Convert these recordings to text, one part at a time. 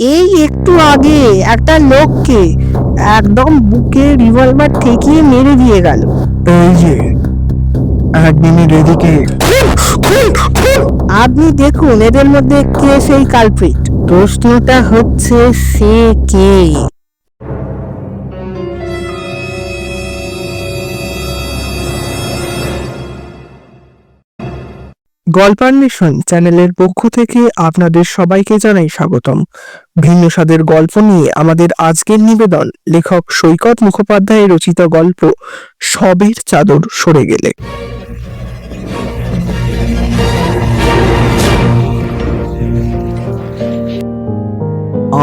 এই একটু আগে একটা লোককে একদম বুকে রিভলভার ঠেকিয়ে মেরে দিয়ে গেল। এই যে মিনিট এদিকে আপনি দেখুন এদের মধ্যে কে সেই কালপ্রিট প্রশ্নটা হচ্ছে সে কে? গল্পান্বেষণ চ্যানেলের পক্ষ থেকে আপনাদের সবাইকে জানাই স্বাগতম। ভিন্ন স্বাদের গল্প নিয়ে আমাদের আজকের নিবেদন। লেখক সৈকত মুখোপাধ্যায় রচিত গল্প, সবের চাদর সরে গেলে।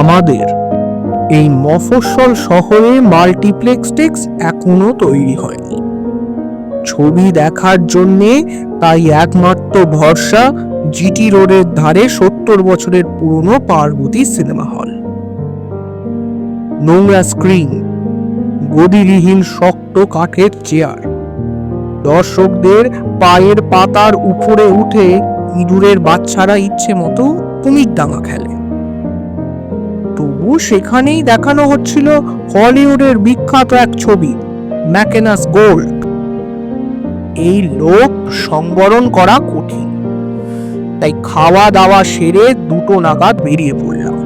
আমাদের এই মফস্বল শহরে মাল্টিপ্লেক্স টেক্স এখনও তৈরি হয়নি। ছবি দেখার জন্যে তাই একমাত্র ভরসা জিটি রোডের ধারে সত্তর বছরের পুরনো পার্বতী সিনেমা হল। নোংরা স্ক্রিন, গদিবিহীন শক্ত কাঠের চেয়ার। দর্শকদের পায়ের পাতার উপরে উঠে ইঁদুরের বাচ্চারা ইচ্ছে মতো কুমির ডাঙা খেলে। তবু সেখানেই দেখানো হচ্ছিল হলিউডের বিখ্যাত এক ছবি, ম্যাকেনাস গোল্ড। এই লোক সংবরণ করা কঠিন। তাই খাওয়া দাওয়া সেরে দুটো নাগাদ বেরিয়ে পড়লাম।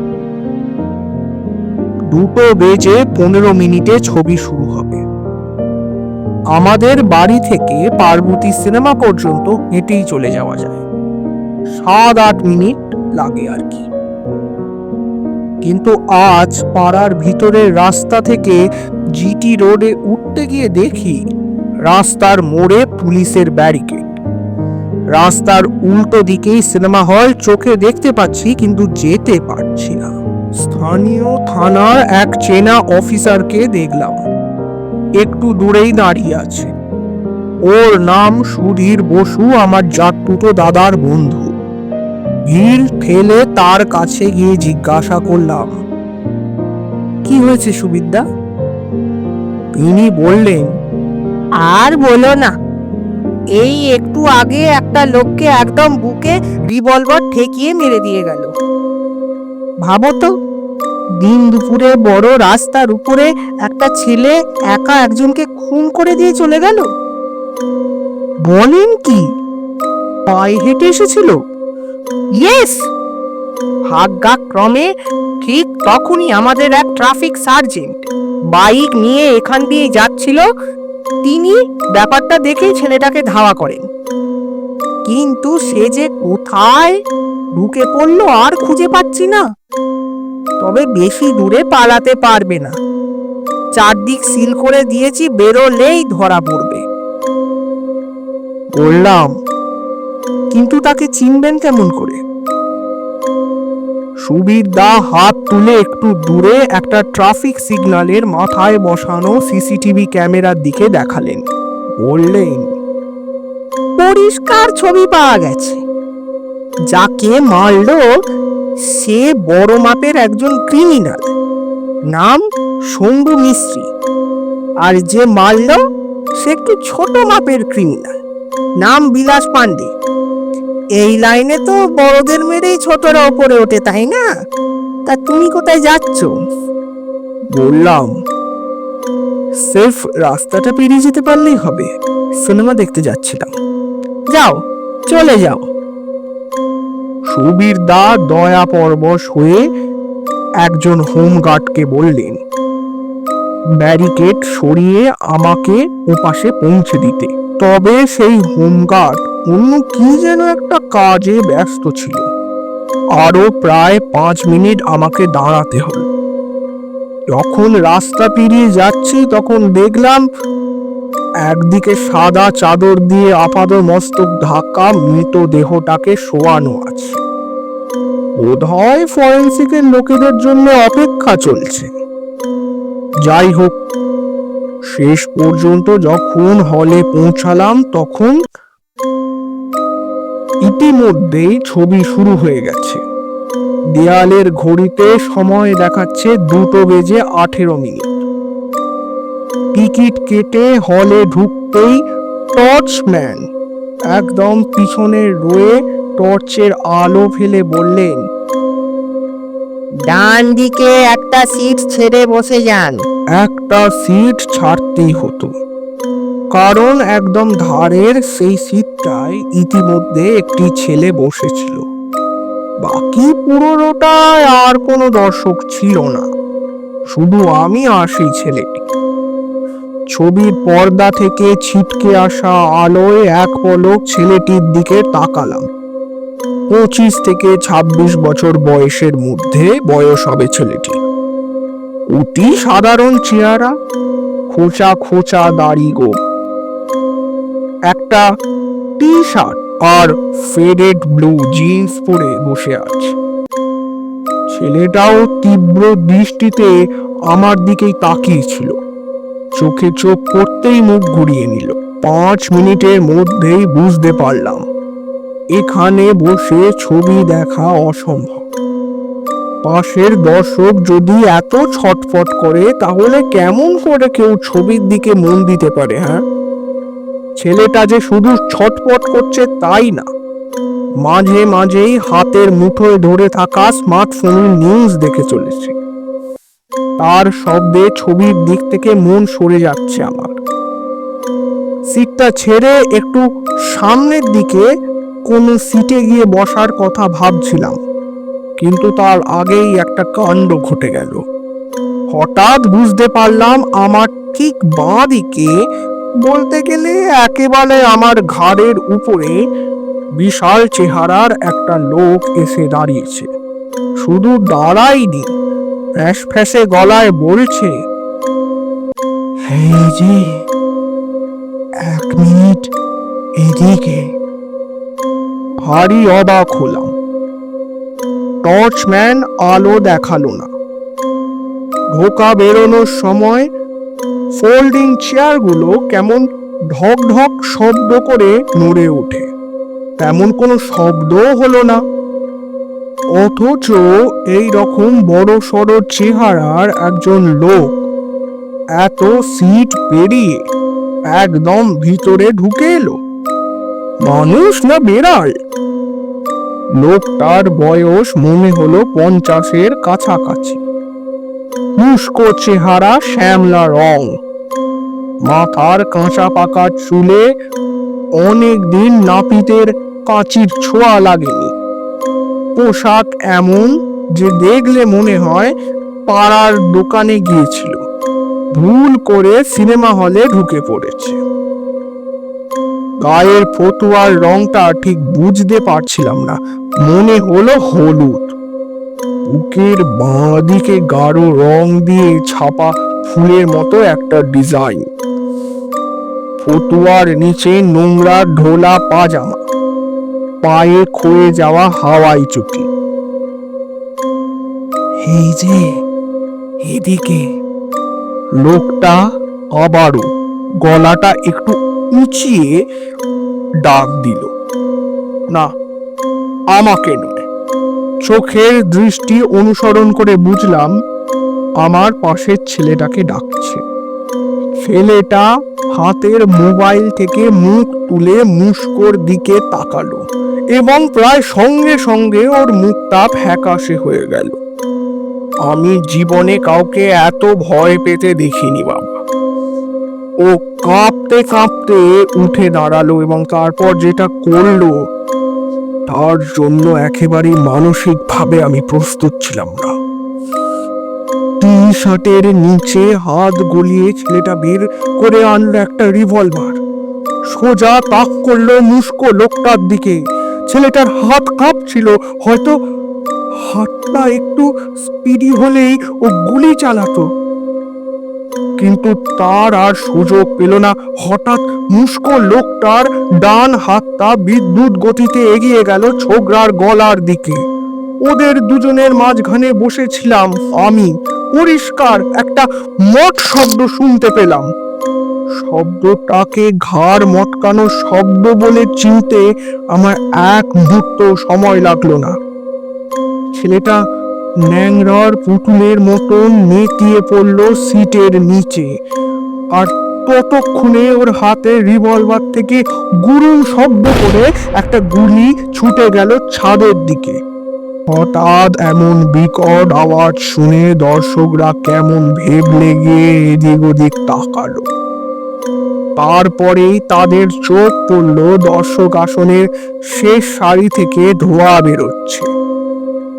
দুটো বেজে পনেরো মিনিটে ছবি শুরু হবে। আমাদের বাড়ি থেকে পার্বতী সিনেমা পর্যন্ত হেঁটেই চলে যাওয়া যায়। সাত আট মিনিট লাগে আর কি। কিন্তু আজ পাড়ার ভিতরের রাস্তা থেকে জিটি রোডে উঠতে গিয়ে দেখি রাস্তার মোড়ে পুলিশের ব্যারিকেড। রাস্তার উল্টো দিকেই সিনেমা হল, চোখে দেখতে পাচ্ছি কিন্তু যেতে পারছি না। স্থানীয় থানার এক চেনা অফিসারকে দেখলাম। একটু দূরেই দাঁড়িয়ে আছে। ওর নাম সুধীর বসু, আমার জাট্টুটো দাদার বন্ধু। ভিড় ঠেলে তার কাছে গিয়ে জিজ্ঞাসা করলাম, কি হয়েছে সুবিদ্যা? তিনি বললেন আর বলো না, এই একটু আগে একটা লোককে একদম বুকে রিভলভার ঠেকিয়ে মেরে দিয়ে গেল। ভাবো তো, দিন দুপুরে বড় রাস্তার উপরে একটা ছেলে একা একজনকে খুন করে দিয়ে চলে গেল? বলেন কি? পায়ে হেঁটে এসেছিল? ইয়েস! ভাগ্যাক্রমে ঠিক তখনই আমাদের এক ট্রাফিক সার্জেন্ট বাইক নিয়ে এখান দিয়ে যাচ্ছিল তিনি ব্যাপারটা দেখেই ছেলেটাকে ধাওয়া করেন। কিন্তু সে যে কোথায় ঢুকে পড়ল আর খুঁজে পাচ্ছি না। তবে বেশি দূরে পালাতে পারবে না। চারদিক সিল করে দিয়েছি, বেরোলেই ধরা পড়বে। বললাম, কিন্তু তাকে চিনবেন কেমন করে? সুবীর দা হাত তুলে একটু দূরে একটা ট্রাফিক সিগন্যালের মাথায় বসানো সিসিটিভি ক্যামেরার দিকে দেখালেন। বললেন, পরিষ্কার ছবি পাওয়া গেছে। যাকে মারলো সে বড় মাপের একজন ক্রিমিনাল নাম শম্ভু মিস্ত্রি আর যে মারলো সে একটু ছোট মাপের ক্রিমিনাল নাম বিলাস পান্ডে। এই লাইনে তো বড়দের মেরেই ছোটরা ওপরে ওঠে, তাই না? তা তুমি কোথায় যাচ্ছ? বললাম, সেফ রাস্তাটা পেরিয়ে যেতে পারলেই হবে, সিনেমা দেখতে যাচ্ছিলাম। যাও, চলে যাও। সুবীর দা দয়া পরবশ হয়ে একজন হোমগার্ডকে বললেন, ব্যারিকেড সরিয়ে আমাকে ওপাশে পৌঁছে দিতে। তবে সেই হোমগার্ড অন্য কি যেন একটা কাজে ব্যস্ত ছিল। আরও প্রায় পাঁচ মিনিট আমাকে দাঁড়াতে হলো যখন রাস্তা পেরিয়ে যাচ্ছি, তখন দেখলাম একদিকে সাদা চাদর দিয়ে আপাদ মস্তক ঢাকা মৃতদেহটাকে শোয়ানো আছে। বোধহয় ফরেন্সিকের লোকেদের জন্য অপেক্ষা চলছে। যাই হোক, শেষ পর্যন্ত যখন হলে পৌঁছালাম, তখন ইতিমধ্যেই ছবি শুরু হয়ে গেছে। দেয়ালের ঘড়িতে সময় দেখাচ্ছে দুটো বেজে আঠেরো মিনিট। টিকিট কেটে হলে ঢুকতেই টর্চম্যান একদম পিছনে রয়ে টর্চের আলো ফেলে বললেন ডান দিকে একটা সিট ছেড়ে বসে যান। একটা সিট ছাড়তেই হতো। কারণ একদম ধারের সেই সিটটায় ইতিমধ্যে একটি ছেলে বসেছিল। বাকি পুরোটায় আর কোনো দর্শক ছিল না। শুধু আমি আর সেই ছেলেটি। ছবির পর্দা থেকে ছিটকে আসা আলোয় এক পলক ছেলেটির দিকে তাকালাম। পঁচিশ থেকে ছাব্বিশ বছর বয়সের মধ্যে বয়স হবে ছেলেটি অতি সাধারণ চেহারা, খোঁচা খোঁচা দাড়ি গো একটা টি শার্ট আর ফেডেড ব্লু জিন্স পরে বসে আছে। ছেলেটাও তীব্র দৃষ্টিতে আমার দিকেই তাকিয়েছিল। চোখে চোখ পড়তেই মুখ ঘুরিয়ে নিল। পাঁচ মিনিটের মধ্যেই বুঝতে পারলাম, এখানে বসে ছবি দেখা অসম্ভব। পাশের দর্শক যদি এত ছটফট করে, তাহলে কেমন করে কেউ ছবির দিকে মন দিতে পারে হ্যাঁ? ছেলেটা যে শুধু ছটফট করছে তাই না? মাঝে মাঝেই হাতের মুঠোয় ধরে থাকা স্মার্টফোনের নিউজ দেখে চলেছে। তার শব্দে ছবির দিক থেকে মন সরে যাচ্ছে আমার। সিটটা ছেড়ে একটু সামনের দিকে কোনো সিটে গিয়ে বসার কথা ভাবছিলাম, কিন্তু তার আগেই একটা কাণ্ড ঘটে গেল। হঠাৎ বুঝতে পারলাম আমার ঠিক বাঁ দিকে বলতে গেলে একেবারে আমার ঘাড়ের উপরে বিশাল চেহারার একটা লোক এসে দাঁড়িয়েছে। শুধু দাঁড়ায়নি ফ্যাস ফ্যাসে গলায় বলছে যে, এক মিনিট এদিকে। ভারী অবাক হলাম। টর্চম্যান আলো দেখাল না। ঢোকা বেরোনোর সময় ফোল্ডিং চেয়ারগুলো কেমন ঢক ঢক শব্দ করে নড়ে ওঠে। তেমন কোনো শব্দও হলো না। অথচ এই রকম বড় সড়ো চেহারার একজন লোক এত সিট পেরিয়ে একদম ভিতরে ঢুকে এলো। মানুষ না বেড়াল? লোকটার বয়স মনে হলো পঞ্চাশের কাছাকাছি। মুস্কো চেহারা শ্যামলা রং। মাথার কাঁচা পাকা চুলে অনেক দিন নাপিতের কাঁচির ছোঁয়া লাগেনি। পোশাক এমন যে দেখলে মনে হয় পাড়ার দোকানে গিয়েছিল। ভুল করে সিনেমা হলে ঢুকে পড়েছে। গায়ের ফতুয়ার রংটা ঠিক বুঝতে পারছিলাম না। মনে হলো হলুদ। বুকের বাঁ দিকে গাঢ় রং দিয়ে ছাপা ফুলের মতো একটা ডিজাইন। ফতুয়ার নিচে নোংরা ঢোলা পাজামা। পায়ে ক্ষয়ে যাওয়া হাওয়াই চুটি। এই যে এদিকে। লোকটা আবারও গলাটা একটু উঁচিয়ে ডাক দিল না আমাকে নয়। চোখের দৃষ্টি অনুসরণ করে বুঝলাম, আমার পাশের ছেলেটাকে ডাকছে। ছেলেটা হাতের মোবাইল থেকে মুখ তুলে মুস্কোর দিকে তাকালো এবং প্রায় সঙ্গে সঙ্গে ওর মুখটা ফ্যাকাশে হয়ে গেল। আমি জীবনে কাউকে এত ভয় পেতে দেখিনি, বাবা। ও কাঁপতে কাঁপতে উঠে দাঁড়াল এবং তারপর যেটা করল তার জন্য একেবারেই মানসিকভাবে আমি প্রস্তুত ছিলাম না। টি শার্টের নিচে হাত গলিয়ে ছেলেটা বের করে আনলো একটা রিভলভার। সোজা তাক করল মুস্কো লোকটার দিকে। ছেলেটার হাত কাঁপছিল, হয়তো হাতটা একটু স্পিডি হলেই ও গুলি চালাতো। কিন্তু তার আর সুযোগ পেল না। হঠাৎ মুস্কো লোকটার ডান হাতটা বিদ্যুৎ গতিতে এগিয়ে গেল ছোকরার গলার দিকে। ওদের দুজনের মাঝখানে বসেছিলাম আমি। পরিষ্কার একটা মট শব্দ শুনতে পেলাম। শব্দটাকে ঘাড় মটকানো শব্দ বলে চিনতে আমার এক মুহূর্ত সময় লাগল না। ছেলেটা ন্যাংরার পুতুলের মতন নেতিয়ে পড়ল সিটের নিচে। আর ততক্ষণে ওর হাতে রিভলভার থেকে গুরুম শব্দ করে একটা গুলি ছুটে গেল ছাদের দিকে। হঠাৎ এমন বিকট আওয়াজ শুনে দর্শকরা কেমন ভেব লেগে এদিক ওদিক তাকালো। তারপরেই তাদের চোখ পড়ল দর্শক আসনের শেষ সারি থেকে ধোঁয়া বেরোচ্ছে।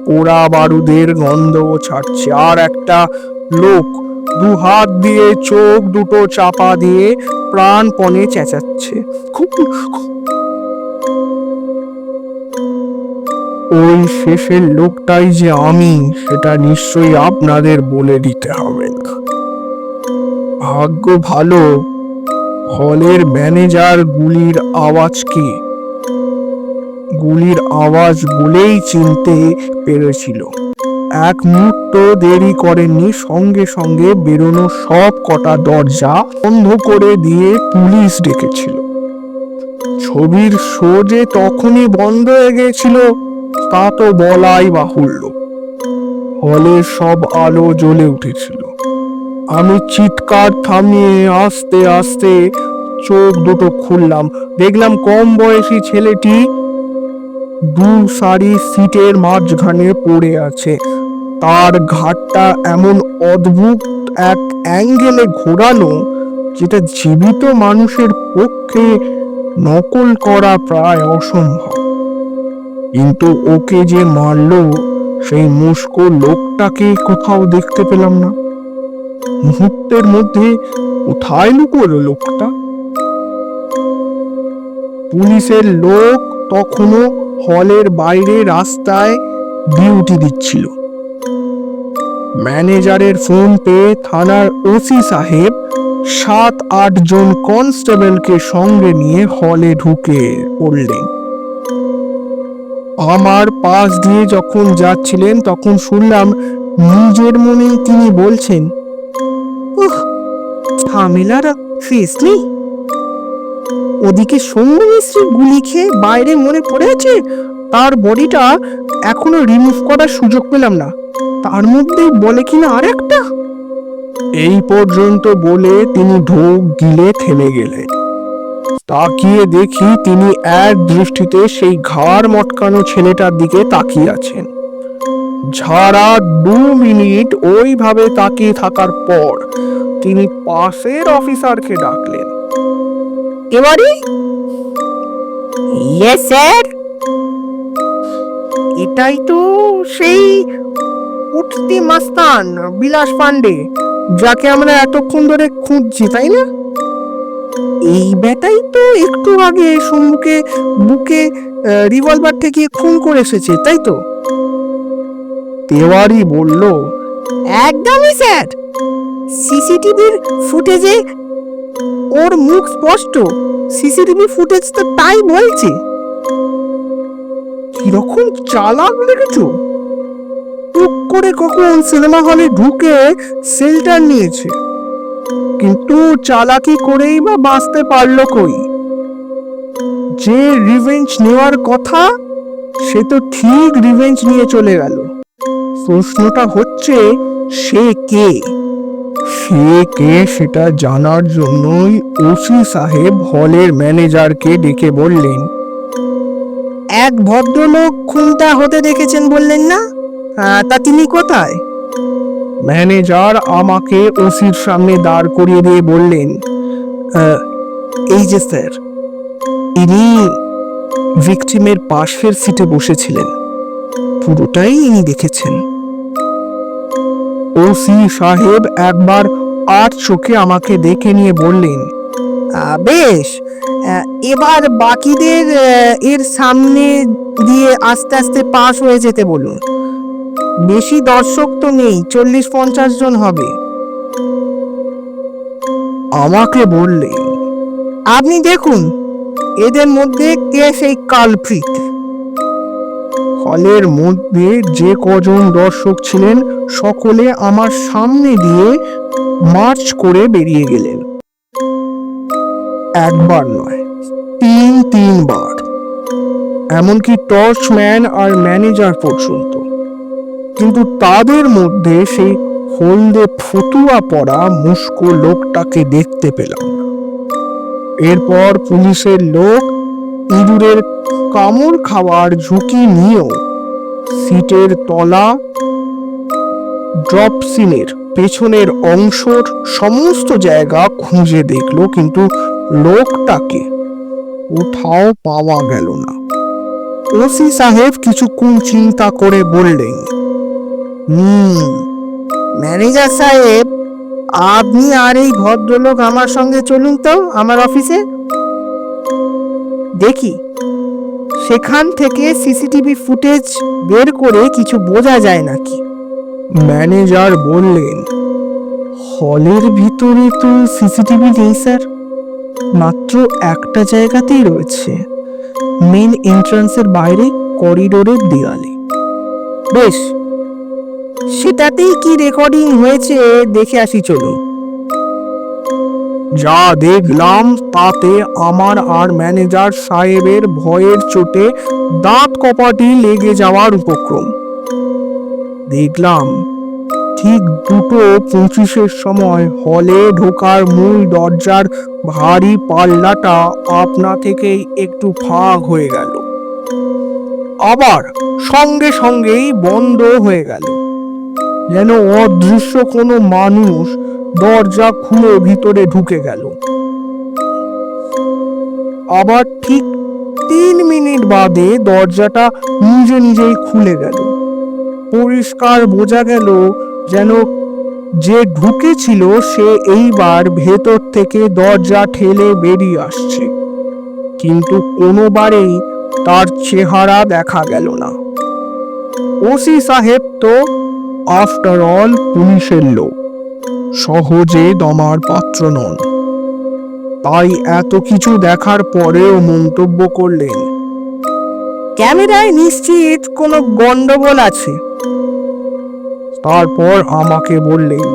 পোড়া বারুদের গন্ধও ছাড়ছে। আর একটা লোক দু হাত দিয়ে চোখ দুটো চাপা দিয়ে প্রাণপণে চেঁচাচ্ছে। খুব। ওই শেষের লোকটাই যে আমি, সেটা নিশ্চয়ই আপনাদের বলে দিতে হবে না। ভাগ্য ভালো, হলের ম্যানেজার গুলির আওয়াজ কি? গুলির আওয়াজ বলেই চিনতে পেরেছিল। এক মুহূর্ত দেরি করেননি, সঙ্গে সঙ্গে বেরোনো সব কটা দরজা বন্ধ করে দিয়ে পুলিশ ডেকেছিল। ছবির শো যে তখনই বন্ধ হয়ে গেছিল তা তো বলাই বাহুল্য। হলের সব আলো জ্বলে উঠেছিল। আমি চিৎকার থামিয়ে আস্তে আস্তে চোখ দুটো খুললাম। দেখলাম কম বয়সী ছেলেটি দু সারি সিটের মাঝখানে পড়ে আছে। তার ঘাটটা এমন অদ্ভুত এক অ্যাঙ্গেলে ঘোরানো যেটা জীবিত মানুষের পক্ষে নকল করা প্রায় অসম্ভব। কিন্তু ওকে যে মারলো, সেই মুস্কো লোকটাকে কোথাও দেখতে পেলাম না। মুহূর্তের মধ্যে কোথায় লুকোলো লোকটা? পুলিশের লোক তখনও হলের বাইরে রাস্তায় ডিউটি দিচ্ছিল। ম্যানেজারের ফোন পেয়ে থানার ওসি সাহেব সাত আট জন কনস্টেবলকে সঙ্গে নিয়ে হলে ঢুকে পড়লেন। আমার পাশ দিয়ে যখন যাচ্ছিলেন তখন শুনলাম নিজের মনেই তিনি বলছেন ঝামেলার ফেস নেই ওদিকে সৌম্য মিস্ত্রি গুলি খেয়ে বাইরে মরে পড়ে আছে? তার বডিটা এখনও রিমুভ করার সুযোগ পেলাম না। তার মধ্যে বলে কিনা আর একটা এই পর্যন্ত বলে তিনি ঢোক গিলে থেমে গেলেন। তাকিয়ে দেখি তিনি এক দৃষ্টিতে সেই ঘাড় মটকানো ছেলেটার দিকে তাকিয়ে আছেন। ঝাড়া দু মিনিট ওইভাবে তাকিয়ে থাকার পর তিনি পাশের অফিসারকে ডাকলেন। এবারে ইয়েস স্যার এটাই তো সেই উঠতি মাস্তান বিলাস পান্ডে যাকে আমরা এতক্ষণ ধরে খুঁজছি তাই না? এই বেটাই তো একটু আগে সম্মুখে বুকে রিভলভার থেকে খুন করে এসেছে তাই তো? তেওয়ারি বলল একদমই স্যার সিসিটিভির ফুটেজে ওর মুখ স্পষ্ট। সিসিটিভি ফুটেজ তো তাই বলছে। কীরকম চালাক লেগেছো টুক করে কখন সিনেমা হলে ঢুকে সেলটার নিয়েছে। কিন্তু চালাকি করেই বা বাঁচতে পারল কই? যে রিভেঞ্জ নেওয়ার কথা, সে তো ঠিক রিভেঞ্জ নিয়ে চলে গেল। প্রশ্নটা হচ্ছে, সে কে? সে কে সেটা জানার জন্যই ওসি সাহেব হলের ম্যানেজারকে ডেকে বললেন। এক ভদ্রলোক খুনটা হতে দেখেছেন বললেন না? তা তিনি কোথায়? ম্যানেজার আমাকে ওসির সামনে দাঁড় করিয়ে দিয়ে বললেন এই যে স্যার ইনি ভিকটিমের পাশের সিটে বসেছিলেন। পুরোটাই ইনি দেখেছেন। ওসি সাহেব একবার আট চোখে আমাকে দেখে নিয়ে বললেন বেশ এবার বাকিদের এর সামনে দিয়ে আস্তে আস্তে পাস হয়ে যেতে বলুন। বেশি দর্শক তো নেই, চল্লিশ পঞ্চাশ জন হবে। আমাকে বললেন, আপনি দেখুন, এদের মধ্যে কে সেই কালপ্রিত হলের মধ্যে যে কজন দর্শক ছিলেন, সকলে আমার সামনে দিয়ে মার্চ করে বেরিয়ে গেলেন। একবার নয়, তিন, তিনবার। এমনকি টর্চম্যান আর ম্যানেজার পর্যন্ত। কিন্তু তাদের মধ্যে সেই হলদে ফতুয়া পরা, মুস্কো লোকটাকে দেখতে পেলাম এরপর পুলিশের লোক ইঁদুরের কামড় খাওয়ার ঝুঁকি নিয়েও সিটের তলা ড্রপ সিনের পেছনের অংশর সমস্ত জায়গা খুঁজে দেখল, কিন্তু লোকটাকে কোথাও পাওয়া গেল না। ওসি সাহেব কিছুক্ষণ চিন্তা করে বললেন, হুম, ম্যানেজার সাহেব, আপনি আর এই ভদ্রলোক আমার সঙ্গে চলুন তো, আমার অফিসে। দেখি, সেখান থেকে সিসিটিভি ফুটেজ বের করে কিছু বোঝা যায় নাকি? ম্যানেজার বললেন, হলের ভিতরে তো সিসিটিভি নেই, স্যার। মাত্র একটা জায়গাতেই রয়েছে মেন এন্ট্রান্সের বাইরে করিডোরের দেয়ালে। বেশ, সেটাতেই কি রেকর্ডিং হয়েছে দেখে আসি, চলুন। যা দেখলাম, তাতে আমার আর ম্যানেজার সাহেবের ভয়ের চোটে দাঁত কপাটি লেগে যাওয়ার উপক্রম। দেখলাম ঠিক দুটো পঁচিশের সময় হলে ঢোকার মূল দরজার ভারী পাল্লাটা আপনা থেকেই একটু ফাঁক হয়ে গেল। আবার সঙ্গে সঙ্গেই বন্ধ হয়ে গেল। যেন অদৃশ্য কোনো মানুষ দরজা খুলে ভিতরে ঢুকে গেল। আবার ঠিক তিন মিনিট বাদে দরজাটা নিজে নিজেই খুলে গেল। পরিষ্কার বোঝা গেল যেন যে ঢুকেছিল সে এইবার ভেতর থেকে দরজা ঠেলে বেরিয়ে আসছে। কিন্তু কোনোবারেই তার চেহারা দেখা গেল না। ওসি সাহেব তো আফটার অল পুলিশের লোক। সহজে দমার পাত্র নন। তাই এত কিছু দেখার পরেও মন্তব্য করলেন ক্যামেরায় নিশ্চিত কোনো গন্ডগোল আছে। তারপর আমাকে বললেন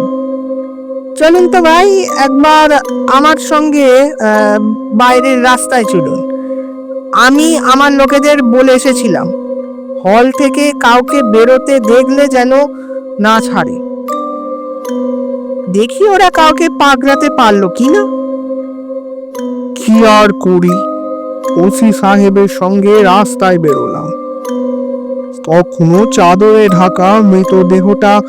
চলুন তো ভাই একবার আমার সঙ্গে বাইরের রাস্তায় চলুন। আমি আমার লোকেদের বলে এসেছিলাম হল থেকে কাউকে বেরোতে দেখলে যেন না ছাড়ে। দেখি ওরা কাউকে পাগড়াতে পারল কি না কি আর করি? ওসি সাহেবের সঙ্গে রাস্তায় বেরোলাম। তখনও চাদরে ঢাকা মৃতদেহটা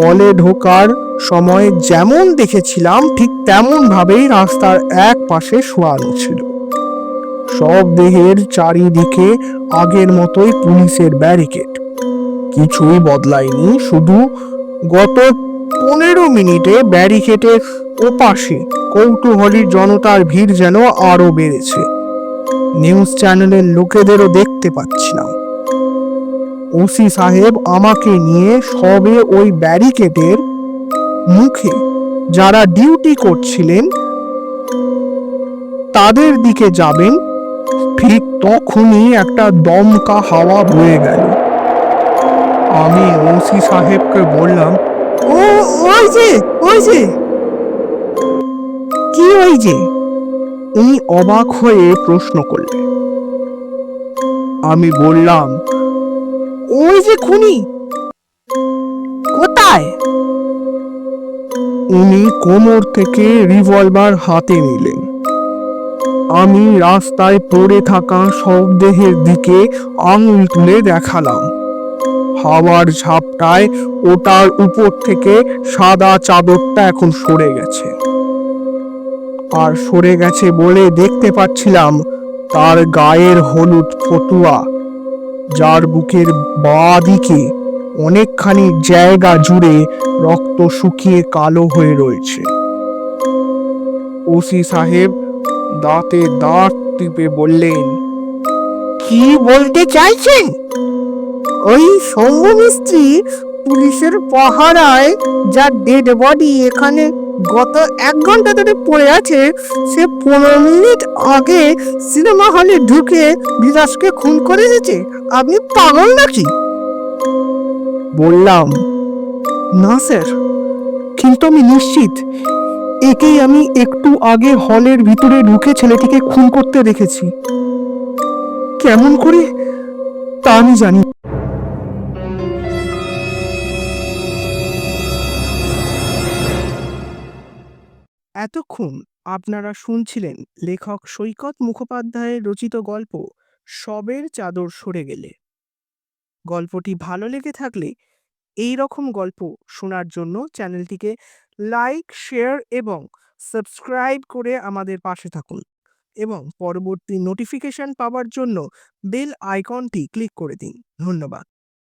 হলে ঢোকার সময় যেমন দেখেছিলাম, ঠিক তেমন ভাবেই রাস্তার এক পাশে শোয়ানো ছিল। সব দেহের চারিদিকে আগের মতোই পুলিশের ব্যারিকেড। কিছুই বদলায়নি, শুধু গত পনেরো মিনিটে ব্যারিকেডের ওপাশে কৌতূহলী জনতার ভিড় যেন আরও বেড়েছে। নিউজ চ্যানেলের লোকেদেরও দেখতে পাচ্ছিলাম ওসি সাহেব আমাকে নিয়ে সবে ওই ব্যারিকেডের মুখে যারা ডিউটি করছিলেন, তাদের দিকে যাবেন, ঠিক তখনই একটা দমকা হাওয়া বয়ে গেল। আমি ওসি সাহেবকে বললাম, ও, ওই যে ওই যে! কি ওই যে? উনি অবাক হয়ে প্রশ্ন করলেন আমি বললাম, ওই যে খুনি, কোথায়? উনি কোমর থেকে রিভলভার হাতে নিলেন। আমি রাস্তায় পড়ে থাকা শবদেহের দিকে আঙুল তুলে দেখালাম। হাওয়ার ঝাপটায় ওটার উপর থেকে সাদা চাদরটা এখন সরে গেছে। আর সরে গেছে বলে দেখতে পাচ্ছিলাম তার গায়ের হলুদ ফতুয়া যার বুকের বাঁ দিকে অনেকখানি জায়গা জুড়ে রক্ত শুকিয়ে কালো হয়ে রয়েছে। ওসি সাহেব দাঁতে দাঁত টিপে বললেন, কি বলতে চাইছেন? ওই সৌম্য মিস্ত্রি পুলিশের পাহারায় যার ডেড বডি এখানে গত এক ঘণ্টা ধরে পড়ে আছে সে পনেরো মিনিট আগে সিনেমা হলে ঢুকে বিরাজকে খুন করে দিয়েছে আপনি পাগল নাকি? বললাম। না স্যার। কিন্তু আমি নিশ্চিত একেই আমি একটু আগে হলের ভিতরে ঢুকে ছেলেটিকে খুন করতে দেখেছি। কেমন করে? তা আমি জানি এতক্ষণ আপনারা শুনছিলেন লেখক সৈকত মুখোপাধ্যায়ের রচিত গল্প, সবের চাদর সরে গেলে গল্পটি ভালো লেগে থাকলে এই রকম গল্প শোনার জন্য চ্যানেলটিকে লাইক, শেয়ার এবং সাবস্ক্রাইব করে আমাদের পাশে থাকুন এবং পরবর্তী নোটিফিকেশন পাওয়ার জন্য বেল আইকনটি ক্লিক করে দিন। ধন্যবাদ।